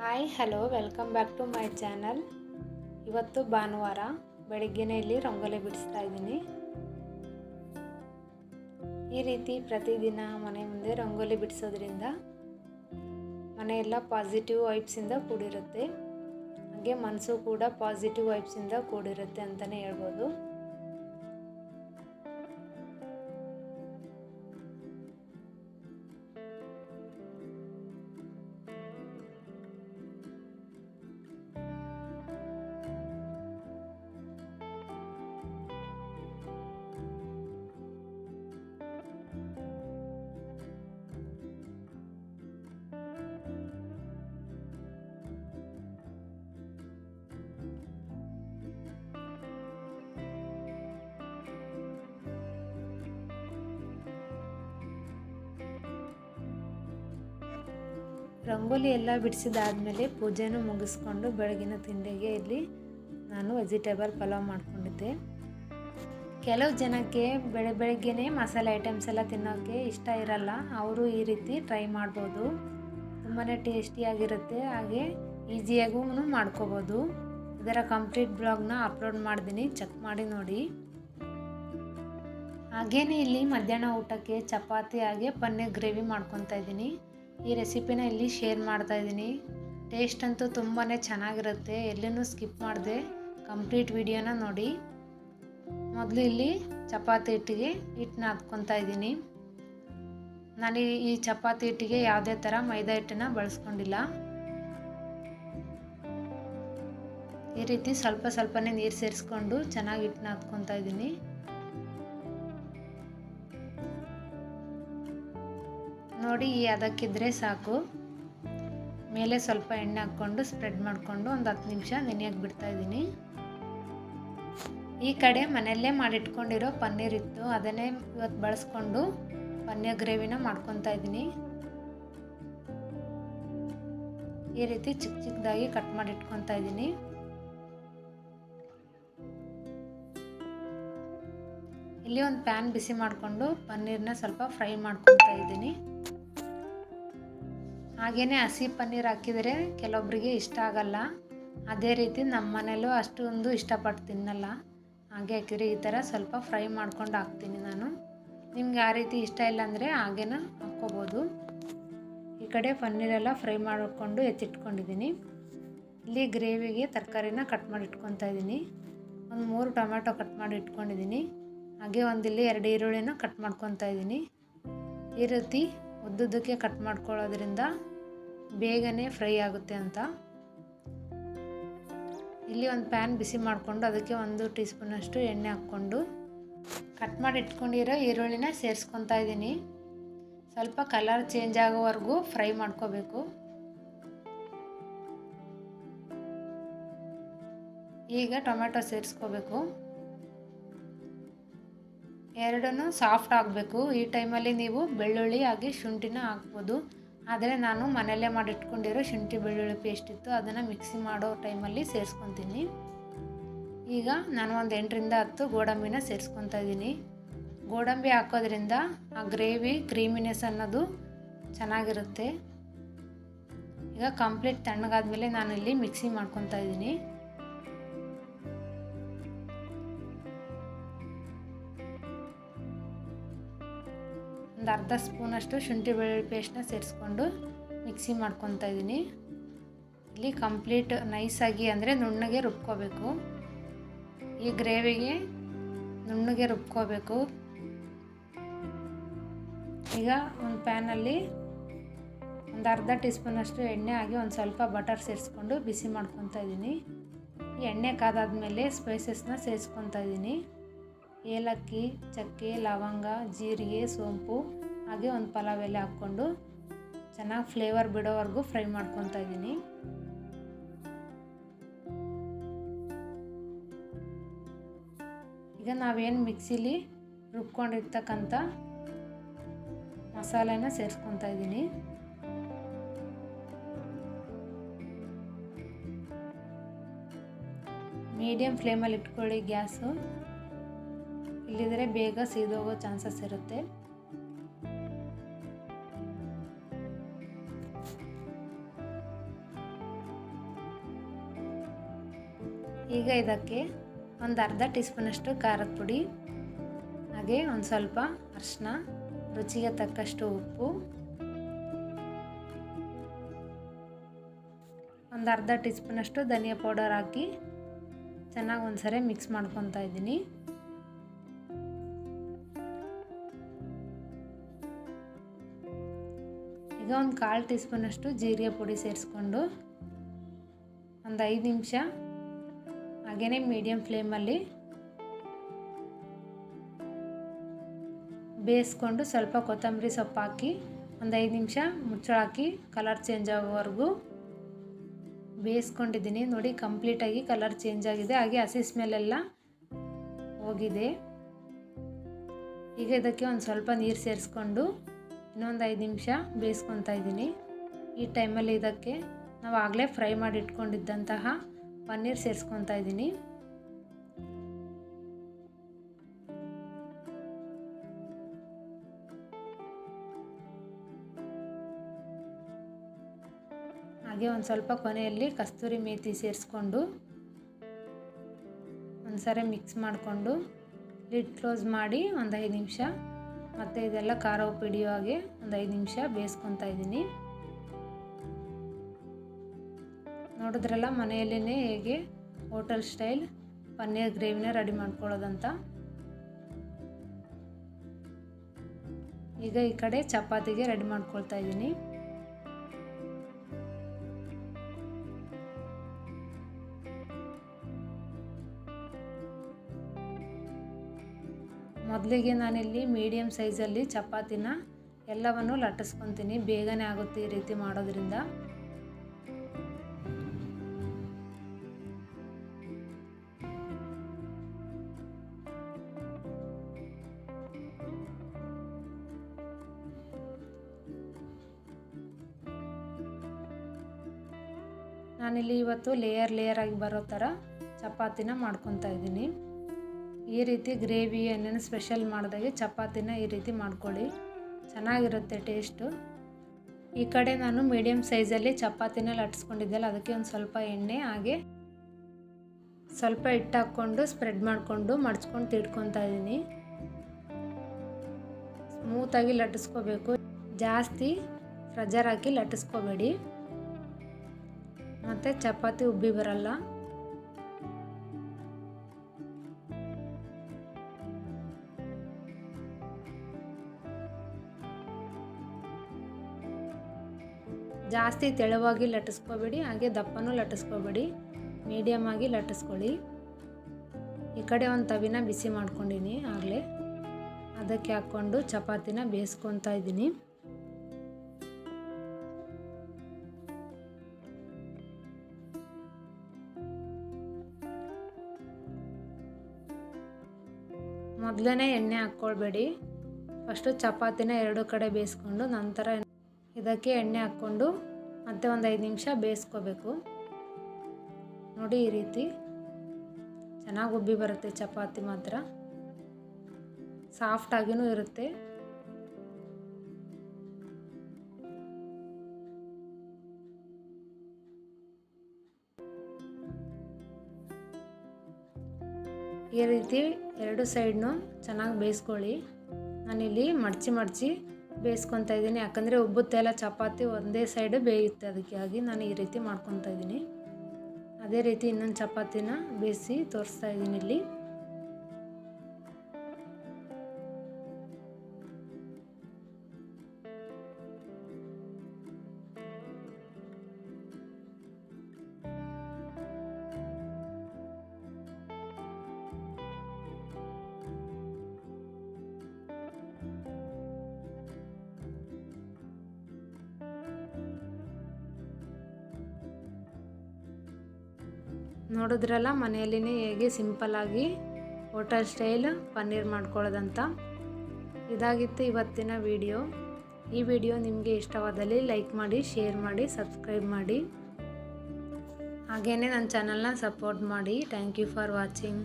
Hi hello welcome back to my channel ಇವತ್ತು ಭಾನುವಾರ ಬೆಳಿಗ್ಗೆನೆ ಇಲ್ಲಿ ರಂಗೋಲಿ ಬಿಡಿಸ್ತಾ ಇದ್ದೀನಿ. ಈ ರೀತಿ ಪ್ರತಿದಿನ ಮನೆ ಮುಂದೆ ರಂಗೋಲಿ ಬಿಡಿಸೋದ್ರಿಂದ ಮನೆಯೆಲ್ಲ ಪಾಸಿಟಿವ್ ವೈಬ್ಸಿಂದ ಕೂಡಿರುತ್ತೆ. ಹಾಗೆ ಮನಸ್ಸು ಕೂಡ ಪಾಸಿಟಿವ್ ವೈಬ್ಸಿಂದ ಕೂಡಿರುತ್ತೆ ಅಂತಲೇ ಹೇಳ್ಬೋದು. ರಂಗೋಲಿ ಎಲ್ಲ ಬಿಡಿಸಿದಾದಮೇಲೆ ಪೂಜೆನೂ ಮುಗಿಸ್ಕೊಂಡು ಬೆಳಗಿನ ತಿಂಡಿಗೆ ಇಲ್ಲಿ ನಾನು ವೆಜಿಟೇಬಲ್ ಪಲಾವ್ ಮಾಡ್ಕೊಂಡಿದ್ದೆ. ಕೆಲವು ಜನಕ್ಕೆ ಬೆಳೆ ಬೆಳಗ್ಗೆನೇ ಮಸಾಲೆ ಐಟಮ್ಸ್ ಎಲ್ಲ ತಿನ್ನೋಕ್ಕೆ ಇಷ್ಟ ಇರಲ್ಲ. ಅವರು ಈ ರೀತಿ ಟ್ರೈ ಮಾಡ್ಬೋದು. ತುಂಬಾ ಟೇಸ್ಟಿಯಾಗಿರುತ್ತೆ ಹಾಗೆ ಈಸಿಯಾಗೂ ಮಾಡ್ಕೋಬೋದು. ಇದರ ಕಂಪ್ಲೀಟ್ ಬ್ಲಾಗ್ನ ಅಪ್ಲೋಡ್ ಮಾಡಿದ್ದೀನಿ ಚೆಕ್ ಮಾಡಿ ನೋಡಿ. ಹಾಗೇನೆ ಇಲ್ಲಿ ಮಧ್ಯಾಹ್ನ ಊಟಕ್ಕೆ ಚಪಾತಿ ಹಾಗೆ ಪನ್ನೀರ್ ಗ್ರೇವಿ ಮಾಡ್ಕೊತಾ ಇದ್ದೀನಿ. ಈ ರೆಸಿಪಿನ ಇಲ್ಲಿ ಶೇರ್ ಮಾಡ್ತಾ ಇದ್ದೀನಿ. ಟೇಸ್ಟ್ ಅಂತೂ ತುಂಬಾ ಚೆನ್ನಾಗಿರುತ್ತೆ. ಎಲ್ಲೂ ಸ್ಕಿಪ್ ಮಾಡಿದೆ. ಕಂಪ್ಲೀಟ್ ವಿಡಿಯೋನ ನೋಡಿ. ಮೊದಲು ಇಲ್ಲಿ ಚಪಾತಿ ಹಿಟ್ಟಿಗೆ ಹಿಟ್ಟನ್ನ ಹಾಕ್ಕೊತಾ ಇದ್ದೀನಿ. ನಾನು ಈ ಚಪಾತಿ ಹಿಟ್ಟಿಗೆ ಯಾವುದೇ ಥರ ಮೈದಾ ಹಿಟ್ಟನ್ನು ಬಳಸ್ಕೊಂಡಿಲ್ಲ. ಈ ರೀತಿ ಸ್ವಲ್ಪ ಸ್ವಲ್ಪನೇ ನೀರು ಸೇರಿಸ್ಕೊಂಡು ಚೆನ್ನಾಗಿ ಹಿಟ್ಟನ್ನ ಹಾಕ್ಕೊತಾ ಇದ್ದೀನಿ. ನೋಡಿ ಈ ಅದಕ್ಕಿದ್ರೆ ಸಾಕು. ಮೇಲೆ ಸ್ವಲ್ಪ ಎಣ್ಣೆ ಹಾಕ್ಕೊಂಡು ಸ್ಪ್ರೆಡ್ ಮಾಡಿಕೊಂಡು ಒಂದು ಹತ್ತು ನಿಮಿಷ ನೆನೆಯೋಕೆ ಬಿಡ್ತಾ ಇದ್ದೀನಿ. ಈ ಕಡೆ ಮನೆಯಲ್ಲೇ ಮಾಡಿಟ್ಕೊಂಡಿರೋ ಪನ್ನೀರ್ ಇತ್ತು. ಅದನ್ನೇ ಇವತ್ತು ಬಳಸ್ಕೊಂಡು ಪನ್ನೀರ್ ಗ್ರೇವಿನ ಮಾಡ್ಕೊತಾ ಇದ್ದೀನಿ. ಈ ರೀತಿ ಚಿಕ್ಕ ಚಿಕ್ಕದಾಗಿ ಕಟ್ ಮಾಡಿ ಇಟ್ಕೊತಾ ಇದ್ದೀನಿ. ಇಲ್ಲಿ ಒಂದು ಪ್ಯಾನ್ ಬಿಸಿ ಮಾಡಿಕೊಂಡು ಪನ್ನೀರ್ನ ಸ್ವಲ್ಪ ಫ್ರೈ ಮಾಡ್ಕೊತಾ ಇದ್ದೀನಿ. ಹಾಗೆಯೇ ಹಸಿ ಪನ್ನೀರ್ ಹಾಕಿದರೆ ಕೆಲವೊಬ್ಬರಿಗೆ ಇಷ್ಟ ಆಗಲ್ಲ. ಅದೇ ರೀತಿ ನಮ್ಮ ಮನೇಲೂ ಅಷ್ಟೊಂದು ಇಷ್ಟಪಟ್ಟು ತಿನ್ನಲ್ಲ. ಹಾಗೆ ಹಾಕಿದರೆ ಈ ಥರ ಸ್ವಲ್ಪ ಫ್ರೈ ಮಾಡ್ಕೊಂಡು ಹಾಕ್ತೀನಿ ನಾನು. ನಿಮ್ಗೆ ಆ ರೀತಿ ಇಷ್ಟ ಇಲ್ಲ ಅಂದರೆ ಹಾಗೇನ ಹಾಕ್ಕೋಬೋದು. ಈ ಕಡೆ ಪನ್ನೀರೆಲ್ಲ ಫ್ರೈ ಮಾಡಿಕೊಂಡು ಎತ್ತಿಟ್ಕೊಂಡಿದ್ದೀನಿ. ಇಲ್ಲಿ ಗ್ರೇವಿಗೆ ತರಕಾರಿನ ಕಟ್ ಮಾಡಿ ಇಟ್ಕೊತಾ ಇದ್ದೀನಿ. ಒಂದು ಮೂರು ಟೊಮೆಟೊ ಕಟ್ ಮಾಡಿ ಇಟ್ಕೊಂಡಿದ್ದೀನಿ. ಹಾಗೆ ಒಂದಿಲ್ಲಿ ಎರಡು ಈರುಳ್ಳಿನ ಕಟ್ ಮಾಡ್ಕೊತಾ ಇದ್ದೀನಿ. ಈ ರೀತಿ ಉದ್ದುದ್ದಕ್ಕೆ ಕಟ್ ಮಾಡ್ಕೊಳ್ಳೋದ್ರಿಂದ ಬೇಗನೆ ಫ್ರೈ ಆಗುತ್ತೆ ಅಂತ. ಇಲ್ಲಿ ಒಂದು ಪ್ಯಾನ್ ಬಿಸಿ ಮಾಡಿಕೊಂಡು ಅದಕ್ಕೆ ಒಂದು ಟೀ ಸ್ಪೂನಷ್ಟು ಎಣ್ಣೆ ಹಾಕ್ಕೊಂಡು ಕಟ್ ಮಾಡಿ ಇಟ್ಕೊಂಡಿರೋ ಈರುಳ್ಳಿನ ಸೇರಿಸ್ಕೊತಾ ಇದ್ದೀನಿ. ಸ್ವಲ್ಪ ಕಲರ್ ಚೇಂಜ್ ಆಗೋವರೆಗೂ ಫ್ರೈ ಮಾಡ್ಕೋಬೇಕು. ಈಗ ಟೊಮೆಟೊ ಸೇರಿಸ್ಕೋಬೇಕು. ಎರಡನ್ನೂ ಸಾಫ್ಟ್ ಆಗಬೇಕು. ಈ ಟೈಮಲ್ಲಿ ನೀವು ಬೆಳ್ಳುಳ್ಳಿ ಹಾಗೆ ಶುಂಠಿನ ಹಾಕ್ಬೋದು. ಆದರೆ ನಾನು ಮನೆಯಲ್ಲೇ ಮಾಡಿಟ್ಕೊಂಡಿರೋ ಶುಂಠಿ ಬೆಳ್ಳುಳ್ಳಿ ಪೇಸ್ಟ್ ಇತ್ತು, ಅದನ್ನು ಮಿಕ್ಸಿ ಮಾಡೋ ಟೈಮಲ್ಲಿ ಸೇರಿಸ್ಕೊತೀನಿ. ಈಗ ನಾನು ಒಂದು ಎಂಟರಿಂದ ಹತ್ತು ಗೋಡಂಬಿನ ಸೇರಿಸ್ಕೊತಾ ಇದ್ದೀನಿ. ಗೋಡಂಬಿ ಹಾಕೋದ್ರಿಂದ ಆ ಗ್ರೇವಿ ಕ್ರೀಮಿನೆಸ್ ಅನ್ನೋದು ಚೆನ್ನಾಗಿರುತ್ತೆ. ಈಗ ಕಂಪ್ಲೀಟ್ ತಣ್ಣಗಾದ್ಮೇಲೆ ನಾನು ಇಲ್ಲಿ ಮಿಕ್ಸಿ ಮಾಡ್ಕೊತಾ ಇದ್ದೀನಿ. ಒಂದು ಅರ್ಧ ಸ್ಪೂನಷ್ಟು ಶುಂಠಿ ಬೆಳ್ಳುಳ್ಳಿ ಪೇಸ್ಟ್ನ ಸೇರಿಸ್ಕೊಂಡು ಮಿಕ್ಸಿ ಮಾಡ್ಕೊತಾ ಇದ್ದೀನಿ. ಇಲ್ಲಿ ಕಂಪ್ಲೀಟ್ ನೈಸಾಗಿ ಅಂದರೆ ನುಣ್ಣಗೆ ರುಬ್ಕೋಬೇಕು. ಈ ಗ್ರೇವಿಗೆ ನುಣ್ಣಗೆ ರುಬ್ಕೋಬೇಕು. ಈಗ ಒಂದು ಪ್ಯಾನಲ್ಲಿ ಒಂದು ಅರ್ಧ ಟೀ ಸ್ಪೂನಷ್ಟು ಎಣ್ಣೆ ಹಾಕಿ ಒಂದು ಸ್ವಲ್ಪ ಬಟರ್ ಸೇರಿಸ್ಕೊಂಡು ಬಿಸಿ ಮಾಡ್ಕೊತಾ ಇದ್ದೀನಿ. ಈ ಎಣ್ಣೆ ಕಾದಾದ್ಮೇಲೆ ಸ್ಪೈಸಸ್ನ ಸೇರಿಸ್ಕೊತಾ ಇದ್ದೀನಿ. ಏಲಕ್ಕಿ, ಚಕ್ಕೆ, ಲವಂಗ, ಜೀರಿಗೆ, ಸೋಂಪು ಹಾಗೆ ಒಂದು ಪಲಾವ್ ಎಲೆ ಹಾಕ್ಕೊಂಡು ಚೆನ್ನಾಗಿ ಫ್ಲೇವರ್ ಬಿಡೋವರೆಗೂ ಫ್ರೈ ಮಾಡ್ಕೊತಾ ಇದ್ದೀನಿ. ಈಗ ನಾವೇನು ಮಿಕ್ಸಿಲಿ ರುಬ್ಕೊಂಡಿರ್ತಕ್ಕಂಥ ಮಸಾಲೆನ ಸೇರಿಸ್ಕೊತಾ ಇದ್ದೀನಿ. ಮೀಡಿಯಮ್ ಫ್ಲೇಮಲ್ಲಿ ಇಟ್ಕೊಳ್ಳಿ ಗ್ಯಾಸು. ಇಲ್ಲಿದ್ರೆ ಬೇಗ ಸೀದೋಗೋ ಚಾನ್ಸಸ್ ಇರುತ್ತೆ. ಈಗ ಇದಕ್ಕೆ ಒಂದು ಅರ್ಧ ಟೀ ಸ್ಪೂನಷ್ಟು ಖಾರದ ಪುಡಿ, ಹಾಗೆ ಒಂದು ಸ್ವಲ್ಪ ಅರಿಶಿನ, ರುಚಿಗೆ ತಕ್ಕಷ್ಟು ಉಪ್ಪು, ಒಂದು ಅರ್ಧ ಟೀ ಸ್ಪೂನಷ್ಟು ಧನಿಯಾ ಪೌಡರ್ ಹಾಕಿ ಚೆನ್ನಾಗಿ ಒಂದ್ಸರಿ ಮಿಕ್ಸ್ ಮಾಡ್ಕೊತಾ ಇದ್ದೀನಿ. ಈಗ ಒಂದು ಕಾಲು ಟೀ ಸ್ಪೂನಷ್ಟು ಜೀರಿಗೆ ಪುಡಿ ಸೇರಿಸ್ಕೊಂಡು ಒಂದು ಐದು ನಿಮಿಷ ಹಾಗೇ ಮೀಡಿಯಮ್ ಫ್ಲೇಮಲ್ಲಿ ಬೇಯಿಸ್ಕೊಂಡು ಸ್ವಲ್ಪ ಕೊತ್ತಂಬರಿ ಸೊಪ್ಪು ಹಾಕಿ ಒಂದು ಐದು ನಿಮಿಷ ಮುಚ್ಚಳ ಹಾಕಿ ಕಲರ್ ಚೇಂಜ್ ಆಗೋವರೆಗೂ ಬೇಯಿಸ್ಕೊಂಡಿದ್ದೀನಿ. ನೋಡಿ ಕಂಪ್ಲೀಟಾಗಿ ಕಲರ್ ಚೇಂಜ್ ಆಗಿದೆ. ಹಾಗೆ ಹಸಿ ಸ್ಮೆಲ್ಲೆಲ್ಲ ಹೋಗಿದೆ. ಈಗ ಇದಕ್ಕೆ ಒಂದು ಸ್ವಲ್ಪ ನೀರು ಸೇರಿಸ್ಕೊಂಡು ಇನ್ನೊಂದು ಐದು ನಿಮಿಷ ಬೇಯಿಸ್ಕೊತಾ ಇದ್ದೀನಿ. ಈ ಟೈಮಲ್ಲಿ ಇದಕ್ಕೆ ನಾವು ಆಗಲೇ ಫ್ರೈ ಮಾಡಿ ಇಟ್ಕೊಂಡಿದ್ದಂತಹ ಪನ್ನೀರ್ ಸೇರಿಸ್ಕೊತಾ ಇದ್ದೀನಿ. ಹಾಗೆ ಒಂದು ಸ್ವಲ್ಪ ಕೊನೆಯಲ್ಲಿ ಕಸ್ತೂರಿ ಮೇಥಿ ಸೇರಿಸ್ಕೊಂಡು ಒಂದ್ಸರಿ ಮಿಕ್ಸ್ ಮಾಡಿಕೊಂಡು ಲಿಡ್ ಕ್ಲೋಸ್ ಮಾಡಿ ಒಂದು ಐದು ನಿಮಿಷ. ಮತ್ತು ಇದೆಲ್ಲ ಖಾರ ಉಪ್ಪು ಹಿಡಿಯೋ ಹಾಗೆ ಒಂದು ಐದು ನಿಮಿಷ ಬೇಯಿಸ್ಕೊತಾ ಇದ್ದೀನಿ. ನೋಡಿದ್ರಲ್ಲ ಮನೆಯಲ್ಲೇ ಹೇಗೆ ಹೋಟೆಲ್ ಸ್ಟೈಲ್ ಪನ್ನೀರ್ ಗ್ರೇವಿನ ರೆಡಿ ಮಾಡ್ಕೊಳ್ಳೋದಂತ. ಈಗ ಈ ಕಡೆ ಚಪಾತಿಗೆ ರೆಡಿ ಮಾಡ್ಕೊಳ್ತಾ ಇದ್ದೀನಿ. ಮೊದಲಿಗೆ ನಾನಿಲ್ಲಿ ಮೀಡಿಯಮ್ ಸೈಜಲ್ಲಿ ಚಪಾತಿನ ಎಲ್ಲವನ್ನು ಲಟ್ಟಿಸ್ಕೊತೀನಿ. ಬೇಗನೆ ಆಗುತ್ತೆ ಈ ರೀತಿ ಮಾಡೋದ್ರಿಂದ. ನಾನಿಲ್ಲಿ ಇವತ್ತು ಲೇಯರ್ ಲೇಯರ್ ಆಗಿ ಬರೋ ಥರ ಚಪಾತಿನ ಮಾಡ್ಕೊತಾ ಇದ್ದೀನಿ. ಈ ರೀತಿ ಗ್ರೇವಿ ಏನೇನು ಸ್ಪೆಷಲ್ ಮಾಡಿದಾಗೆ ಚಪಾತಿನ ಈ ರೀತಿ ಮಾಡ್ಕೊಳ್ಳಿ. ಚೆನ್ನಾಗಿರುತ್ತೆ ಟೇಸ್ಟು ಈ ಕಡೆ ನಾನು ಮೀಡಿಯಮ್ ಸೈಜಲ್ಲಿ ಚಪಾತಿನ ಲಟ್ಸ್ಕೊಂಡಿದ್ದೆಲ್ಲ ಅದಕ್ಕೆ ಒಂದು ಸ್ವಲ್ಪ ಎಣ್ಣೆ, ಹಾಗೆ ಸ್ವಲ್ಪ ಹಿಟ್ಟು ಹಾಕ್ಕೊಂಡು ಸ್ಪ್ರೆಡ್ ಮಾಡಿಕೊಂಡು ಮಡ್ಚ್ಕೊಂಡು ತಿಡ್ಕೊತಾ ಇದ್ದೀನಿ. ಸ್ಮೂತಾಗಿ ಲಟ್ಟಿಸ್ಕೋಬೇಕು ಜಾಸ್ತಿ ಫ್ರಜರ್ ಹಾಕಿ ಲಟ್ಟಿಸ್ಕೋಬೇಡಿ ಮತ್ತು ಚಪಾತಿ ಉಬ್ಬಿ ಬರಲ್ಲ. ಜಾಸ್ತಿ ತೆಳುವಾಗಿ ಲಟ್ಟಿಸ್ಕೋಬೇಡಿ, ಹಾಗೆ ದಪ್ಪನೂ ಲಟ್ಟಿಸ್ಕೋಬೇಡಿ ಮೀಡಿಯಮ್ ಆಗಿ ಲಟ್ಟಿಸ್ಕೊಳ್ಳಿ. ಈ ಕಡೆ ಒಂದು ತವಿನ ಬಿಸಿ ಮಾಡ್ಕೊಂಡಿನಿ ಆಗಲೇ. ಅದಕ್ಕೆ ಹಾಕ್ಕೊಂಡು ಚಪಾತಿನ ಬೇಯಿಸ್ಕೊತಾ ಇದ್ದೀನಿ. ಮೊದಲನೇ ಎಣ್ಣೆ ಹಾಕ್ಕೊಳ್ಬೇಡಿ. ಫಸ್ಟು ಚಪಾತಿನ ಎರಡು ಕಡೆ ಬೇಯಿಸ್ಕೊಂಡು ನಂತರ ಇದಕ್ಕೆ ಎಣ್ಣೆ ಹಾಕ್ಕೊಂಡು ಮತ್ತೆ ಒಂದು ಐದು ನಿಮಿಷ ಬೇಯಿಸ್ಕೋಬೇಕು. ನೋಡಿ ಈ ರೀತಿ ಚೆನ್ನಾಗಿ ಉಬ್ಬಿ ಬರುತ್ತೆ ಚಪಾತಿ ಮಾತ್ರ. ಸಾಫ್ಟಾಗಿಯೂ ಇರುತ್ತೆ. ಈ ರೀತಿ ಎರಡು ಸೈಡ್ನು ಚೆನ್ನಾಗಿ ಬೇಯಿಸ್ಕೊಳ್ಳಿ. ನಾನಿಲ್ಲಿ ಮಡಚಿ ಮಡಚಿ ಬೇಯಿಸ್ಕೊತಾ ಇದ್ದೀನಿ. ಯಾಕಂದರೆ ಉಬ್ಬುತ್ತೆಲ್ಲ ಚಪಾತಿ ಒಂದೇ ಸೈಡ್ ಬೇಯುತ್ತೆ. ಅದಕ್ಕೆ ಆಗಿ ನಾನು ಈ ರೀತಿ ಮಾಡ್ಕೊತಾ ಇದ್ದೀನಿ. ಅದೇ ರೀತಿ ಇನ್ನೊಂದು ಚಪಾತಿನ ಬೇಯಿಸಿ ತೋರಿಸ್ತಾ ಇದ್ದೀನಿ ಇಲ್ಲಿ. ನೋಡಿದ್ರಲ್ಲ, ಮನೆಯಲ್ಲಿನೇ ಹೇಗೆ ಸಿಂಪಲ್ಲಾಗಿ ಹೋಟೆಲ್ ಸ್ಟೈಲ್ ಪನ್ನೀರ್ ಮಾಡ್ಕೊಳ್ಳೋದಂತ. ಇದಾಗಿತ್ತು ಇವತ್ತಿನ ವಿಡಿಯೋ. ಈ ವಿಡಿಯೋ ನಿಮಗೆ ಇಷ್ಟವಾದಲ್ಲಿ ಲೈಕ್ ಮಾಡಿ, ಶೇರ್ ಮಾಡಿ, ಸಬ್ಸ್ಕ್ರೈಬ್ ಮಾಡಿ. ಹಾಗೆಯೇ ನನ್ನ ಚಾನಲ್ನ ಸಪೋರ್ಟ್ ಮಾಡಿ. Thank you for watching.